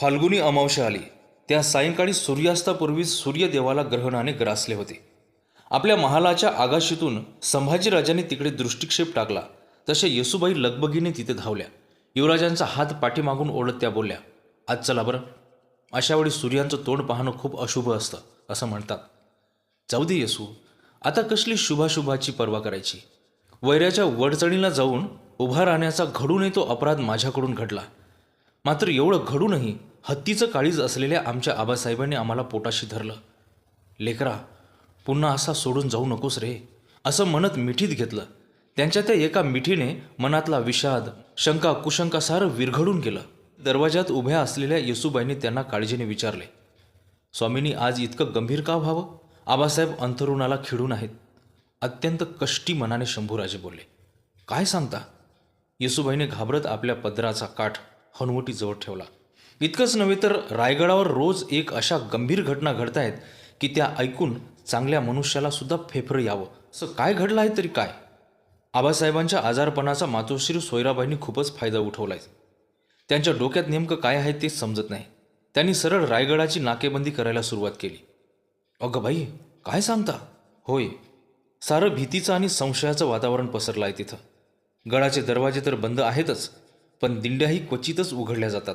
फाल्गुनी अमावस्या आली. त्या सायंकाळी सूर्यास्तापूर्वीच सूर्यदेवाला ग्रहणाने ग्रासले होते. आपल्या महालाच्या आगाशीतून संभाजीराजांनी तिकडे दृष्टिक्षेप टाकला. तसे येसुबाई लगबगीने तिथे धावल्या. युवराजांचा हात पाठीमागून ओढत त्या बोलल्या आज चला बरं. अशावेळी सूर्यांचं तोंड पाहणं खूप अशुभ असतं असं म्हणतात. जाऊ दे येसू. आता कसली शुभाशुभाची पर्वा करायची? वैऱ्याच्या वडचणीला जाऊन उभा राहण्याचा घडूनही तो अपराध माझ्याकडून घडला. मात्र एवढं घडूनही हत्तीचं काळीज असलेल्या आमच्या आबासाहेबांनी आम्हाला पोटाशी धरलं. लेकरा पुन्हा असा सोडून जाऊ नकोस रे असं म्हणत मिठीत घेतलं. त्यांच्या त्या एका मिठीने मनातला विषाद शंका कुशंका सारं विरघडून गेलं. दरवाजात उभ्या असलेल्या येसुबाईंनी त्यांना काळजीने विचारले स्वामींनी आज इतकं गंभीर का व्हावं? आबासाहेब अंथरुणाला खिडून आहेत. अत्यंत कष्टी मनाने शंभूराजे बोलले काय सांगता? येसुबाईने घाबरत आपल्या पदराचा काठ हनुवटीजवळ ठेवला. इतकंच नव्हे तर रायगडावर रोज एक अशा गंभीर घटना घडत आहेत की त्या ऐकून चांगल्या मनुष्याला सुद्धा फेफरं यावं. असं काय घडलं आहे तरी काय? आबासाहेबांच्या आजारपणाचा मातोश्री सोयराबाईंनी खूपच फायदा उठवलाय. त्यांच्या डोक्यात नेमकं काय आहे ते समजत नाही. त्यांनी सरळ रायगडाची नाकेबंदी करायला सुरुवात केली. अगं बाई काय सांगता? होय सारं भीतीचं आणि संशयाचं वातावरण पसरलं आहे तिथं. गडाचे दरवाजे तर बंद आहेतच पण दिंड्याही क्वचितच उघडल्या जातात.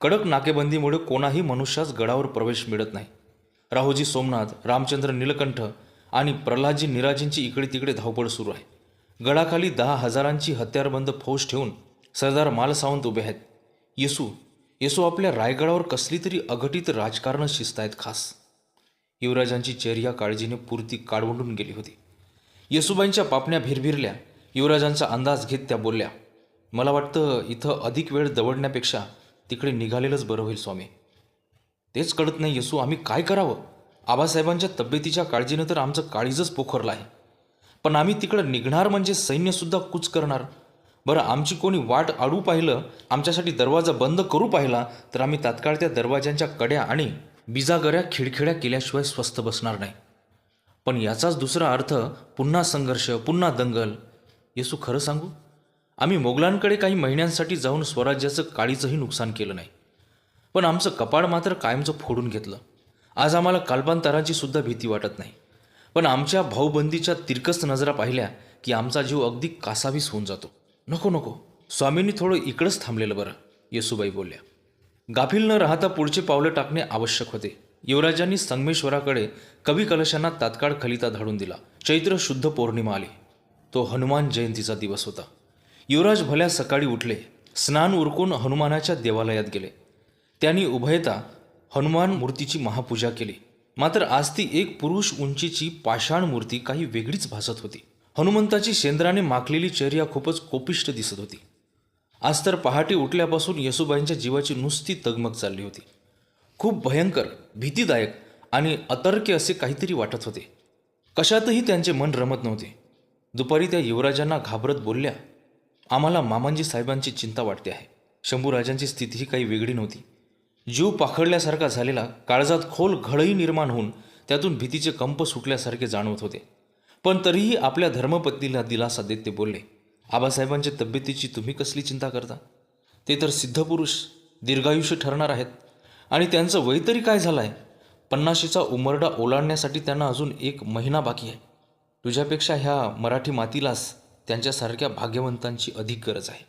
कडक नाकेबंदीमुळे कोणाही मनुष्यास गडावर प्रवेश मिळत नाही. राहोजी सोमनाथ रामचंद्र नीलकंठ आणि प्रल्हादजी निराजींची इकडे तिकडे धावपळ सुरू आहे. गडाखाली दहा हजारांची हत्यारबंद फौज ठेवून सरदार मालसावंत उभे आहेत. येसू येसू आपल्या रायगडावर कसली तरी अघटित राजकारण शिस्त आहेत खास. युवराजांची चेहऱ्या काळजीने पुरती काळवंडून गेली होती. येसुबाईंच्या पापण्या भिरभिरल्या. युवराजांचा अंदाज घेत त्या बोलल्या मला वाटतं इथं अधिक वेळ दवडण्यापेक्षा तिकडे निघालेलंच बरं होईल स्वामी. तेच कळत नाही येसू आम्ही काय करावं? आबासाहेबांच्या तब्येतीच्या काळजीनं तर आमचं काळीजच पोखरलं आहे. पण आम्ही तिकडं निघणार म्हणजे सैन्यसुद्धा कूच करणार? बरं आमची कोणी वाट आडू पाहिलं आमच्यासाठी दरवाजा बंद करू पाहिला तर आम्ही तात्काळ त्या दरवाजांच्या कड्या आणि बिजागऱ्या खिडखिड्या केल्याशिवाय स्वस्थ बसणार नाही. पण याचाच दुसरा अर्थ पुन्हा संघर्ष पुन्हा दंगल. येसू खरं सांगू? आम्ही मोगलांकडे काही महिन्यांसाठी जाऊन स्वराज्याचं काळीचंही नुकसान केलं नाही. पण आमचं कपाळ मात्र कायमचं फोडून घेतलं. आज आम्हाला काल्पांतराची सुद्धा भीती वाटत नाही. पण आमच्या भाऊबंदीच्या तिरकस नजरा पाहिल्या की आमचा जीव अगदी कासावीस होऊन जातो. नको नको. स्वामींनी थोडं इकडंच थांबलेलं बरं येसुबाई बोलल्या. गाफील न राहता पुढचे पावलं टाकणे आवश्यक होते. युवराजांनी संगमेश्वराकडे कवी कलशांना तात्काळ खलिता धाडून दिला. चैत्र शुद्ध पौर्णिमा आली. तो हनुमान जयंतीचा दिवस होता. युवराज भल्या सकाळी उठले स्नान उरकून हनुमानाच्या देवालयात गेले. त्यांनी उभयता हनुमान मूर्तीची महापूजा केली. मात्र आज ती एक पुरुष उंचीची पाषाण मूर्ती काही वेगळीच भासत होती. हनुमंताची शेंद्राने माखलेली चर्या खूपच कोपिष्ट दिसत होती. आज तर पहाटे उठल्यापासून येसुबाईंच्या जीवाची नुसती तगमग चालली होती. खूप भयंकर भीतीदायक आणि अतर्क्य असे काहीतरी वाटत होते. कशातही त्यांचे मन रमत नव्हते. दुपारी त्या युवराजांना घाबरत बोलल्या आम्हाला मामांजी साहेबांची चिंता वाटते आहे. शंभूराजांची स्थितीही काही वेगळी नव्हती. जीव पाखडल्यासारखा झालेला काळजात खोल घडही निर्माण होऊन त्यातून भीतीचे कंप सुटल्यासारखे जाणवत होते. पण तरीही आपल्या धर्मपत्नीला दिलासा देत ते बोलले आबासाहेबांच्या तब्येतीची तुम्ही कसली चिंता करता? ते तर सिद्धपुरुष दीर्घायुष्य ठरणार आहेत. आणि त्यांचं वय तरी काय झालं आहे पन्नाशीचा उमरडा ओलांडण्यासाठी त्यांना अजून एक महिना बाकी आहे. तुझ्यापेक्षा ह्या मराठी मातीलाच त्यांच्यासारख्या भाग्यवंतांची अधिक गरज आहे.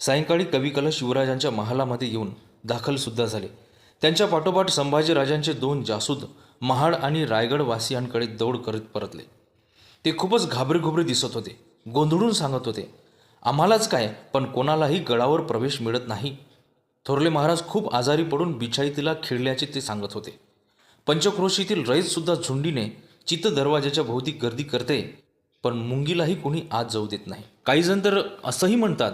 सायंकाळी कविकला शिवराजांच्या महालामध्ये येऊन दाखलसुद्धा झाले. त्यांच्या पाठोपाठ संभाजीराजांचे दोन जासूद महाड आणि रायगड वासियांकडे दौड करत परतले. ते खूपच घाबरेघुबरे दिसत होते गोंधळून सांगत होते. आम्हालाच काय पण कोणालाही गडावर प्रवेश मिळत नाही. थोरले महाराज खूप आजारी पडून बिछाईतीला खिळल्याचे ते सांगत होते. पंचक्रोशीतील रईतसुद्धा झुंडीने चित्त दरवाजाच्या भोवती गर्दी करते पण मुंगीलाही कोणी आत जाऊ देत नाही. काही जण तर असंही म्हणतात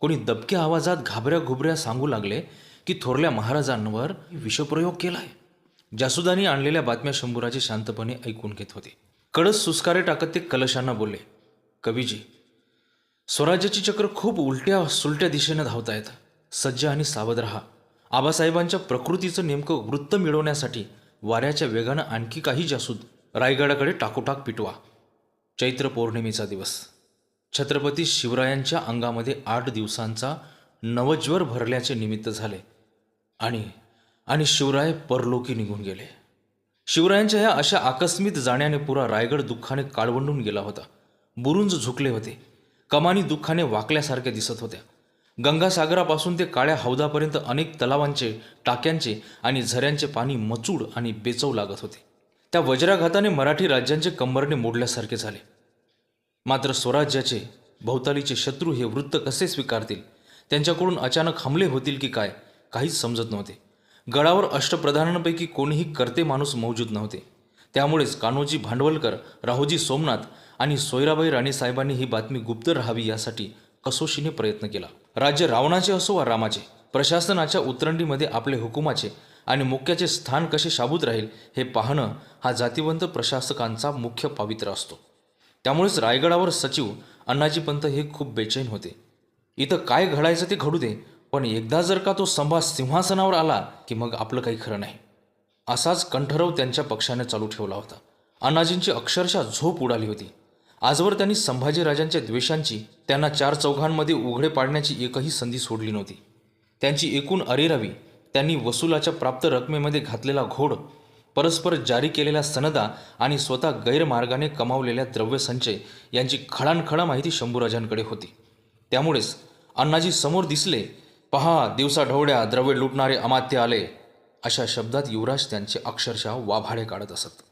कोणी दबक्या आवाजात घाबऱ्या घुबऱ्या सांगू लागले की थोरल्या महाराजांवर विषप्रयोग केला आहे जासुदानी आणलेल्या बातम्या शंभूराजे शांतपणे ऐकून घेत होते. कडस सुस्कारे टाकत ते कलशांना बोलले कवीजी स्वराज्याची चक्र खूप उलट्या सुलट्या दिशेने धावतायत सज्ज आणि सावध रहा. आबासाहेबांच्या प्रकृतीचं नेमकं वृत्त मिळवण्यासाठी वाऱ्याच्या वेगानं आणखी काही जासूद रायगडाकडे टाकोटाक पिटवा. चैत्र पौर्णिमेचा दिवस. छत्रपती शिवरायांच्या अंगामध्ये आठ दिवसांचा नवज्वर भरल्याचे निमित्त झाले आणि आणि शिवराय परलोकी निघून गेले. शिवरायांच्या ह्या अशा आकस्मित जाण्याने पुरा रायगड दुःखाने काळवंडून गेला होता. बुरुंज झुकले होते. कमानी दुःखाने वाकल्यासारख्या दिसत होत्या. गंगासागरापासून ते काळ्या हौदापर्यंत अनेक तलावांचे टाक्यांचे आणि झऱ्यांचे पाणी मचूड आणि बेचव लागत होते. त्या वज्राघाताने मराठी राज्यांचे कंबरणे मोडल्यासारखे झाले. मात्र स्वराज्याचे भोवतालीचे शत्रू हे वृत्त कसे स्वीकारतील? त्यांच्याकडून अचानक हमले होतील की काय? काहीच समजत नव्हते. गडावर अष्टप्रधानांपैकी कोणीही करते माणूस मौजूद नव्हते. त्यामुळेच कान्होजी भांडवलकर राहोजी सोमनाथ आणि सोयराबाई राणेसाहेबांनी ही बातमी गुप्त राहावी यासाठी कसोशीने प्रयत्न केला. राज्य रावणाचे असो वा रामाचे प्रशासनाच्या उतरंडीमध्ये आपले हुकुमाचे आणि मुख्याचे स्थान कसे शाबूत राहील हे पाहणं हा जातिवंत प्रशासकांचा मुख्य पावित्र्य असतो. त्यामुळेच रायगडावर सचिव अण्णाजी पंत हे खूप बेचैन होते. इथं काय घडायचं ते घडू दे पण एकदा जर का तो संभा सिंहासनावर आला की मग आपलं काही खरं नाही. असाच कंठरव त्यांच्या पक्षाने चालू ठेवला होता. अण्णाजींची अक्षरशः झोप उडाली होती. आजवर त्यांनी संभाजीराजांच्या द्वेषांची त्यांना चार चौघांमध्ये उघडे पाडण्याची एकही संधी सोडली नव्हती. त्यांची एकूण अरेरावी त्यांनी वसुलाच्या प्राप्त रकमेमध्ये घातलेला घोड परस्पर जारी केलेल्या सनदा आणि स्वतः गैरमार्गाने कमावलेल्या द्रव्यसंचय यांची खडानखडा माहिती शंभूराजांकडे होती. त्यामुळेच अण्णाजी समोर दिसले पहा दिवसा ढवळ्या द्रव्य लुटणारे अमात्य आले अशा शब्दात युवराज त्यांचे अक्षरशः वाभाडे काढत असत.